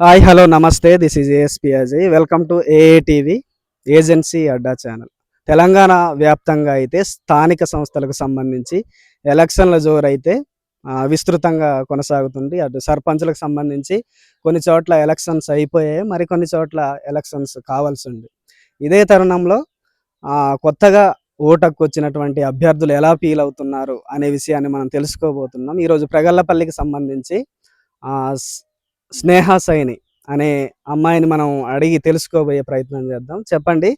Hi hello నమస్తే this is ASP Ajay welcome to AATV agency Adda channel Telangana వ్యాప్తంగా అయితే స్థానిక సంస్థలకు సంబంధించి ఎలక్షన్ల జోరైతే విస్తృతంగా కొనసాగుతుంది. అటు సర్పంచులకు సంబంధించి కొన్ని చోట్ల ఎలక్షన్స్ అయిపోయాయి. మరి కొన్ని చోట్ల ఎలక్షన్స్ కావాల్సి ఉంది. ఇదే తరుణంలో కొత్తగా ఓటకు వచ్చినటువంటి అభ్యర్థులు ఎలా ఫీల్ అవుతున్నారు అనే విషయాన్ని మనం తెలుసుకోబోతున్నాం. ఈరోజు ప్రగల్లపల్లికి సంబంధించి స్నేహ సైని అనే అమ్మాయిని మనం అడిగి తెలుసుకోబోయే ప్రయత్నం చేద్దాం. చెప్పండి.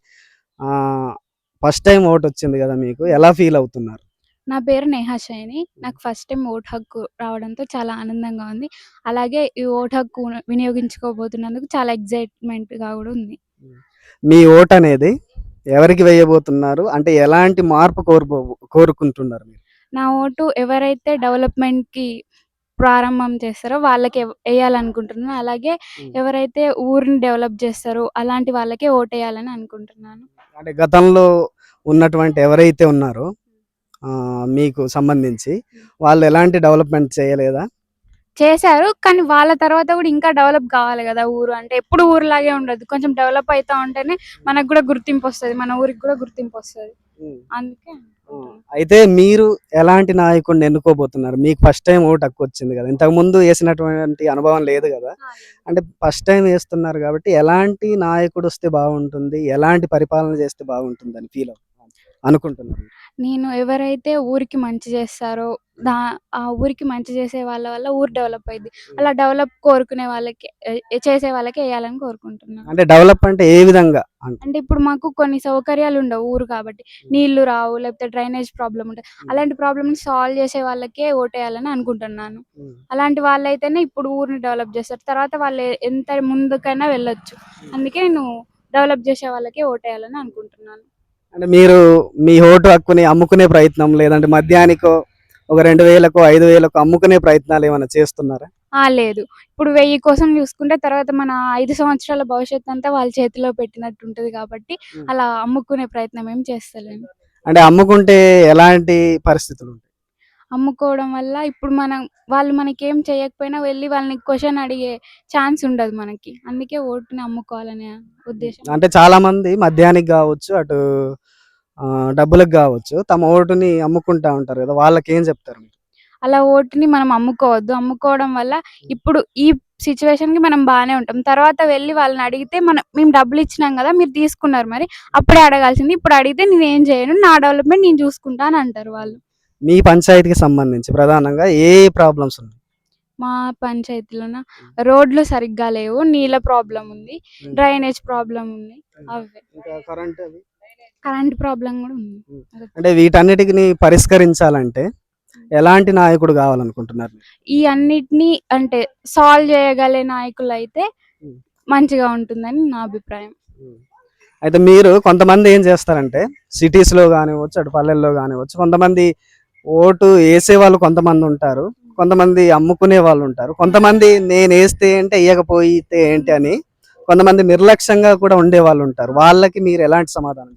ఫస్ట్ టైం ఓటు వచ్చింది కదా మీకు? ఎలా ఫీల్ అవుతున్నారు? నా పేరు నేహా షైని నాకు ఫస్ట్ టైం ఓటు హక్కు రావడంతో చాలా ఆనందంగా ఉంది. అలాగే ఈ ఓటు హక్కు వినియోగించుకోబోతున్నందుకు చాలా ఎగ్జైట్మెంట్గా కూడా ఉంది. మీ ఓటు అనేది ఎవరికి వేయబోతున్నారు? అంటే ఎలాంటి మార్పు కోరుబో కోరుకుంటున్నారు మీరు? నా ఓటు ఎవరైతే డెవలప్మెంట్కి ప్రారంభం చేస్తారో వాళ్ళకి వేయాలనుకుంటున్నాను. అలాగే. ఎవరైతే ఊరిని డెవలప్ చేస్తారో అలాంటి వాళ్ళకే ఓటు వేయాలని అనుకుంటున్నాను. అంటే గతంలో ఉన్నటువంటి ఎవరైతే ఉన్నారో ఆ, మీకు సంబంధించి వాళ్ళు ఎలాంటి డెవలప్మెంట్ చేయలేదా? చేశారు. కానీ వాళ్ళ తర్వాత కూడా ఇంకా డెవలప్ కావాలి కదా ఊరు. అంటే ఎప్పుడు ఊరులాగే ఉండదు. కొంచెం డెవలప్ అవుతా ఉంటేనే మనకు కూడా గుర్తింపు వస్తుంది. మన ఊరికి కూడా గుర్తింపు వస్తుంది. అందుకే. అయితే మీరు ఎలాంటి నాయకుడిని ఎన్నుకోబోతున్నారు? మీకు ఫస్ట్ టైం ఓటు హక్కు వచ్చింది కదా. ఇంతకు ముందు వేసినటువంటి అనుభవం లేదు కదా. అంటే ఫస్ట్ టైం వేస్తున్నారు కాబట్టి ఎలాంటి నాయకుడు వస్తే బాగుంటుంది? ఎలాంటి పరిపాలన చేస్తే బాగుంటుంది అని ఫీల్ అనుకుంటున్నారు? నేను ఎవరైతే ఊరికి మంచి చేస్తారో దా ఆ ఊరికి మంచి చేసే వాళ్ళ వల్ల ఊరు డెవలప్ అయింది అలా డెవలప్ కోరుకునే వాళ్ళకి చేసే వాళ్ళకి వేయాలని కోరుకుంటున్నాను. అంటే డెవలప్ అంటే ఏ విధంగా? అంటే ఇప్పుడు మాకు కొన్ని సౌకర్యాలు ఉండవు ఊరు కాబట్టి. నీళ్ళు రావు లేకపోతే డ్రైనేజ్ ప్రాబ్లం ఉంటుంది. అలాంటి ప్రాబ్లమ్ సాల్వ్ చేసే వాళ్ళకే ఓటేయాలని అనుకుంటున్నాను. అలాంటి వాళ్ళైతేనే ఇప్పుడు ఊరిని డెవలప్ చేస్తారు. తర్వాత వాళ్ళు ఎంత ముందుకైనా వెళ్ళొచ్చు. అందుకే నేను డెవలప్ చేసే వాళ్ళకే ఓటేయాలని అనుకుంటున్నాను. అంటే మీరు మీ ఓటు హక్కుని అమ్ముకునే ప్రయత్నం లేదంటే మద్యానికో ఒక రెండు వేలకు ఐదు వేలకు అమ్ముకునే ప్రయత్నాలు ఏమైనా చేస్తున్నారా? లేదు. ఇప్పుడు వెయ్యి కోసం చూసుకుంటే తర్వాత మన ఐదు సంవత్సరాల భవిష్యత్తు అంతా వాళ్ళ చేతిలో పెట్టినట్టు ఉంటది కాబట్టి. అలా అమ్ముకునే ప్రయత్నం ఏం చేస్తలేను అంటే అమ్ముకుంటే ఎలాంటి పరిస్థితులు ఉంటాయి అమ్ముకోవడం వల్ల ఇప్పుడు మనం వాళ్ళు మనకి ఏం చేయకపోయినా వెళ్ళి వాళ్ళని క్వశ్చన్ అడిగే ఛాన్స్ ఉండదు మనకి. అందుకే ఓటుని అమ్ముకోవాలనే ఉద్దేశం. అంటే చాలా మంది మద్యానికి కావచ్చు అటు డబ్బులకు కావచ్చు తమ ఓటుని అమ్ముకుంటా ఉంటారు కదా వాళ్ళకి ఏం చెప్తారు మీరు? అలా ఓటుని మనం అమ్ముకోవద్దు. అమ్ముకోవడం వల్ల ఇప్పుడు ఈ సిచ్యువేషన్కి మనం బాగానే ఉంటాం. తర్వాత వెళ్ళి వాళ్ళని అడిగితే మనం మేము డబ్బులు ఇచ్చినాం కదా మీరు తీసుకున్నారు మరి అప్పుడే అడగాల్సింది ఇప్పుడు అడిగితే నేను ఏం చేయను నా డెవలప్మెంట్ నేను చూసుకుంటా అని అంటారు వాళ్ళు. మీ పంచాయతీకి సంబంధించి ప్రధానంగా ఏ ప్రాబ్లమ్స్ ఉన్నాయి? మా పంచాయతీలోన? రోడ్లు సరిగ్గా లేవు నీళ్ళ ప్రాబ్లం ఉంది. డ్రైనేజ్ ప్రాబ్లం ఉంది కరెంట్ అవి. కరెంట్ ప్రాబ్లం కూడా ఉంది. అంటే వీటన్నిటిని పరిష్కరించాలంటే ఎలాంటి నాయకుడు కావాలనుకుంటున్నారు? ఈ అన్నిటినీ అంటే సాల్వ్ చేయగలే నాయకులు అయితే. మంచిగా ఉంటుందని నా అభిప్రాయం అయితే మీరు కొంతమంది ఏం చేస్తారంటే సిటీస్లో కానివ్వచ్చు అటు పల్లెల్లో కానివ్వచ్చు కొంతమంది ఓటు వేసే వాళ్ళు కొంతమంది ఉంటారు కొంతమంది అమ్ముకునే వాళ్ళు ఉంటారు కొంతమంది నేను వేస్తే ఏంటి వేయకపోతే ఏంటి అని కొంతమంది నిర్లక్ష్యంగా కూడా ఉండే వాళ్ళు ఉంటారు వాళ్ళకి మీరు ఎలాంటి సమాధానం?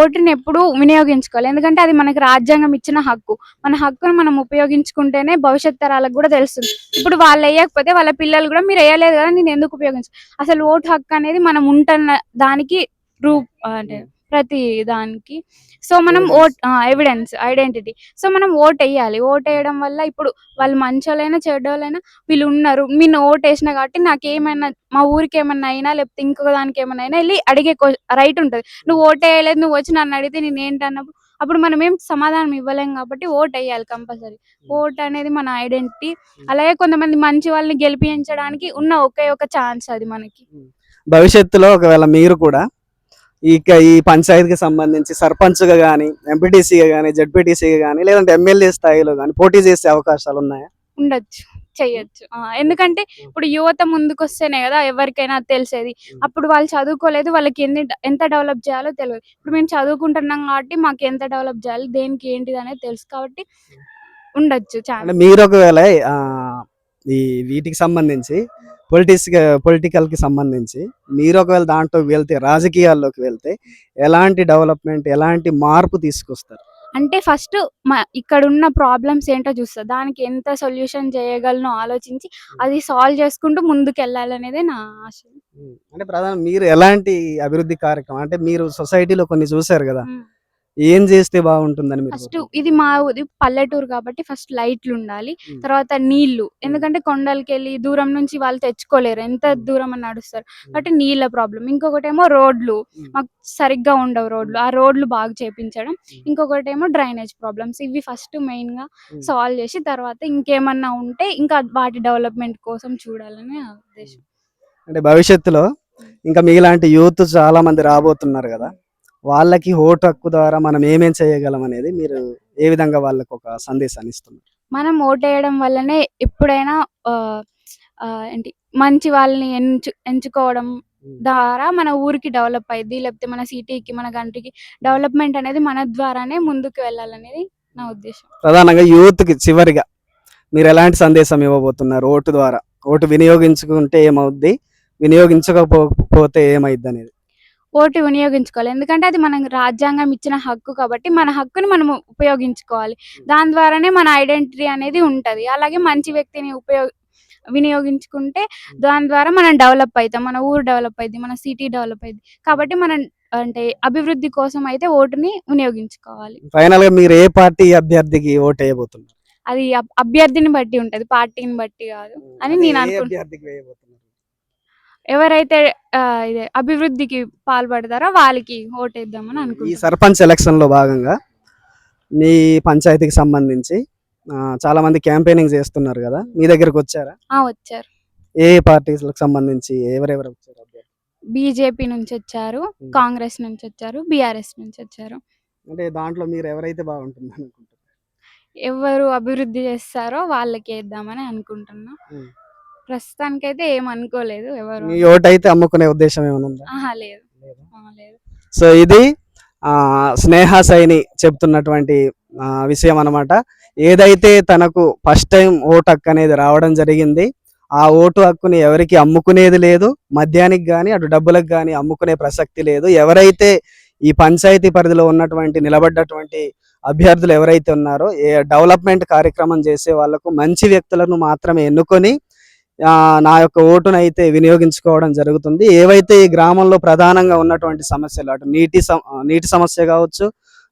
ఓటుని ఎప్పుడు వినియోగించుకోవాలి. ఎందుకంటే అది మనకి రాజ్యాంగం ఇచ్చిన హక్కు. మన హక్కును మనం ఉపయోగించుకుంటేనే భవిష్యత్ తరాలకు కూడా తెలుస్తుంది. ఇప్పుడు వాళ్ళు వేయకపోతే వాళ్ళ పిల్లలు కూడా మీరు వేయలేదు కదా నేను ఎందుకు ఉపయోగించు? అసలు ఓటు హక్కు అనేది మనం ఉంటున్న దానికి రూప్ అంటే ప్రతి దానికి. సో మనం ఓట్ ఎవిడెన్స్ ఐడెంటిటీ సో మనం ఓట్ వేయాలి ఓట్ వేయడం వల్ల ఇప్పుడు వాళ్ళు మంచోళ్ళైనా చెడ్డోళ్ళైనా వీళ్ళు ఉన్నారు నేను ఓట్ వేసిన కాబట్టి నాకు ఏమైనా మా ఊరికి ఏమన్నా అయినా లేకపోతే ఇంకొక దానికి ఏమన్నా అయినా వెళ్ళి అడిగే రైట్ ఉంటుంది. నువ్వు ఓట్ వేయలేదు నువ్వు వచ్చి నన్ను అడిగితే నేను ఏంటన్నప్పుడు అప్పుడు మనం ఏం సమాధానం ఇవ్వలేం కాబట్టి ఓట్ వేయాలి కంపల్సరీ ఓట్ అనేది మన ఐడెంటిటీ అలాగే కొంతమంది మంచి వాళ్ళని గెలిపించడానికి ఉన్న ఒకే ఒక ఛాన్స్ అది మనకి. భవిష్యత్తులో ఒకవేళ మీరు కూడా ఇక ఈ పంచాయతీకి సంబంధించి సర్పంచ్గా కానీ ఎంపీటీసీగా కానీ జడ్పీటీసీగా కానీ లేదంటే ఎమ్మెల్యే స్థాయిలో కానీ పోటీ చేసే అవకాశాలు ఉన్నాయా? ఉండొచ్చు. చెయ్యొచ్చు. ఎందుకంటే ఇప్పుడు యువత ముందుకు వస్తేనే కదా ఎవరికైనా తెలిసేది. అప్పుడు వాళ్ళు చదువుకోలేదు వాళ్ళకి ఎన్ని ఎంత డెవలప్ చేయాలో తెలియదు ఇప్పుడు మేము చదువుకుంటున్నాం కాబట్టి మాకు ఎంత డెవలప్ చేయాలి దేనికి ఏంటిది అనేది తెలుసు కాబట్టి ఉండొచ్చు ఛాన్స్. మీరు ఒకవేళ ఈ వీటికి సంబంధించి పొలిటిక్స్ పొలిటికల్కి సంబంధించి మీరు ఒకవేళ దాంట్లోకి వెళ్తే రాజకీయాల్లోకి వెళ్తే ఎలాంటి డెవలప్మెంట్ ఎలాంటి మార్పు తీసుకొస్తారు? అంటే ఫస్ట్ ఇక్కడ ఉన్న ప్రాబ్లమ్స్ ఏంటో చూస్తా. దానికి ఎంత సొల్యూషన్ చేయగలను ఆలోచించి అది సాల్వ్ చేసుకుంటూ ముందుకు వెళ్ళాలనేదే నా ఆశ. ఉమ్, అంటే ప్రధాన మీరు ఎలాంటి అభివృద్ధి కార్యక్రమం అంటే మీరు సొసైటీలో కొన్ని చూసారు కదా ఏం చేస్తే బాగుంటుందని ఫస్ట్ ఇది మా పల్లెటూరు కాబట్టి ఫస్ట్ లైట్లు ఉండాలి. తర్వాత నీళ్ళు ఎందుకంటే కొండలకి వెళ్ళి దూరం నుంచి వాళ్ళు తెచ్చుకోలేరు ఎంత. దూరం అని నడుస్తారు. కాబట్టి నీళ్ళ ప్రాబ్లం ఇంకొకటి ఏమో రోడ్లు. మాకు సరిగ్గా ఉండవు రోడ్లు. ఆ రోడ్లు బాగా చేపించడం. ఉమ్. ఇంకొకటి ఏమో డ్రైనేజ్ ప్రాబ్లమ్స్. ఇవి ఫస్ట్ మెయిన్గా. సాల్వ్ చేసి తర్వాత ఇంకేమన్నా ఉంటే ఇంకా వాటి డెవలప్మెంట్ కోసం చూడాలని ఉద్దేశం. అంటే భవిష్యత్తులో ఇంకా మీలాంటి యూత్ చాలా మంది రాబోతున్నారు కదా. వాళ్ళకి ఓటు హక్కు ద్వారా మనం ఏమేం చేయగలం అనేది మీరు ఏ విధంగా వాళ్ళకి ఒక సందేశాన్ని ఇస్తున్నారు? మనం ఓటేయడం వల్లనే ఎప్పుడైనా ఏంటి మంచి వాళ్ళని ఎంచు ఎంచుకోవడం ద్వారా మన ఊరికి డెవలప్ అయ్యింది లేకపోతే మన సిటీకి మన కంట్రీకి డెవలప్మెంట్ అనేది మన ద్వారానే ముందుకు వెళ్ళాలనేది నా ఉద్దేశం. ప్రధానంగా యూత్కి చివరిగా మీరు ఎలాంటి సందేశం ఇవ్వబోతున్నారు? ఓటు ద్వారా ఓటు వినియోగించుకుంటే ఏమవుద్ది? వినియోగించకపోతే ఏమైద్ది అనేది ఓటు వినియోగించుకోవాలి. ఎందుకంటే అది మనకు రాజ్యాంగం ఇచ్చిన హక్కు కాబట్టి మన హక్కుని మనం ఉపయోగించుకోవాలి. దాని ద్వారానే మన ఐడెంటిటీ అనేది ఉంటది. అలాగే మంచి వ్యక్తిని ఉపయోగ వినియోగించుకుంటే దాని ద్వారా మనం డెవలప్ అవుతాం మన ఊరు డెవలప్ అయింది మన సిటీ డెవలప్ అయింది కాబట్టి మనం అంటే అభివృద్ధి కోసం అయితే ఓటుని వినియోగించుకోవాలి. ఫైనల్గా మీరు ఏ పార్టీ అభ్యర్థికి ఓటు వేయబోతున్నారు? అది అభ్యర్థిని బట్టి ఉంటది. పార్టీని బట్టి కాదు. అని నేను ఏ అనుకుంటున్నా. అభ్యర్థికి వేయబోతున్నారు? ఎవరైతే ఆ, ఇదే అభివృద్ధికి పాల్పడతారో వాళ్ళకి ఓటేద్దామని ఈ అనుకుంటున్నాను సర్పంచ్ ఎలక్షన్లో భాగంగా మీ పంచాయతీకి సంబంధించి ఆ, చాలా మంది క్యాంపెయినింగ్ చేస్తున్నారు కదా మీ దగ్గరకు వచ్చారా ఆ, వచ్చారు ఏ పార్టీలకు సంబంధించి ఎవరెవరు వచ్చారు అభ్యర్థులు? బీజేపీ నుంచి వచ్చారు Hmm. కాంగ్రెస్ నుంచి వచ్చారు బీఆర్ఎస్ నుంచి వచ్చారు అంటే దాంట్లో మీరు ఎవరైతే బాగుంటుంది అనుకుంటారు ఎవరు అభివృద్ధి చేస్తారో వాళ్ళకి వేద్దామని అనుకుంటున్నా Hmm. ప్రస్తుతానికైతే ఏం అనుకోలేదు ఎవరు మీ ఓటు అయితే అమ్ముకునే ఉద్దేశం ఏమైనా ఉందా? ఆహా లేదు. సో ఇది ఆ, స్నేహ సైని చెప్తున్నటువంటి ఆ, విషయం అన్నమాట. ఏదైతే తనకు ఫస్ట్ టైం ఓటు హక్కు అనేది రావడం జరిగింది ఆ ఓటు హక్కుని ఎవరికి అమ్ముకునేది లేదు మద్యానికి కానీ అటు డబ్బులకు కానీ అమ్ముకునే ప్రసక్తి లేదు. ఎవరైతే ఈ పంచాయతీ పరిధిలో ఉన్నటువంటి నిలబడ్డటువంటి అభ్యర్థులు ఎవరైతే ఉన్నారో ఏ డెవలప్మెంట్ కార్యక్రమం చేసే వాళ్ళకు మంచి వ్యక్తులను మాత్రమే ఎన్నుకొని నా యొక్క ఓటును అయితే వినియోగించుకోవడం జరుగుతుంది. ఏవైతే ఈ గ్రామంలో ప్రధానంగా ఉన్నటువంటి సమస్యలు అటు నీటి నీటి సమస్య కావచ్చు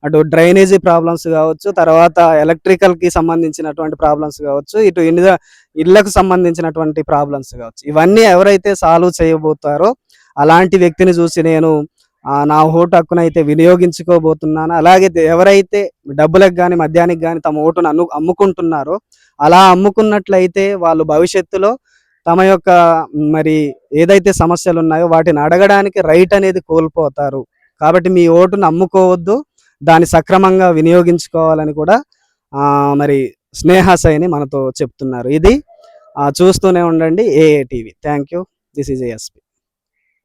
అటు డ్రైనేజీ ప్రాబ్లమ్స్ కావచ్చు తర్వాత ఎలక్ట్రికల్కి సంబంధించినటువంటి ప్రాబ్లమ్స్ కావచ్చు ఇటు ఇళ్ళ ఇళ్ళకు సంబంధించినటువంటి ప్రాబ్లమ్స్ కావచ్చు. ఇవన్నీ ఎవరైతే సాల్వ్ చేయబోతారో అలాంటి వ్యక్తిని చూసి నేను ఆ, నా ఓటు హక్కునైతే వినియోగించుకోబోతున్నాను. అలాగే ఎవరైతే డబ్బులకు కానీ మద్యానికి కానీ తమ ఓటును అమ్ముకుంటున్నారో అలా అమ్ముకున్నట్లయితే వాళ్ళు భవిష్యత్తులో తమ యొక్క మరి ఏదైతే సమస్యలు ఉన్నాయో వాటిని అడగడానికి రైట్ అనేది కోల్పోతారు. కాబట్టి మీ ఓటును అమ్ముకోవద్దు దాన్ని సక్రమంగా వినియోగించుకోవాలని కూడా మరి స్నేహ సైని మనతో చెప్తున్నారు. ఇది చూస్తూనే ఉండండి AA TV thank you this is ASP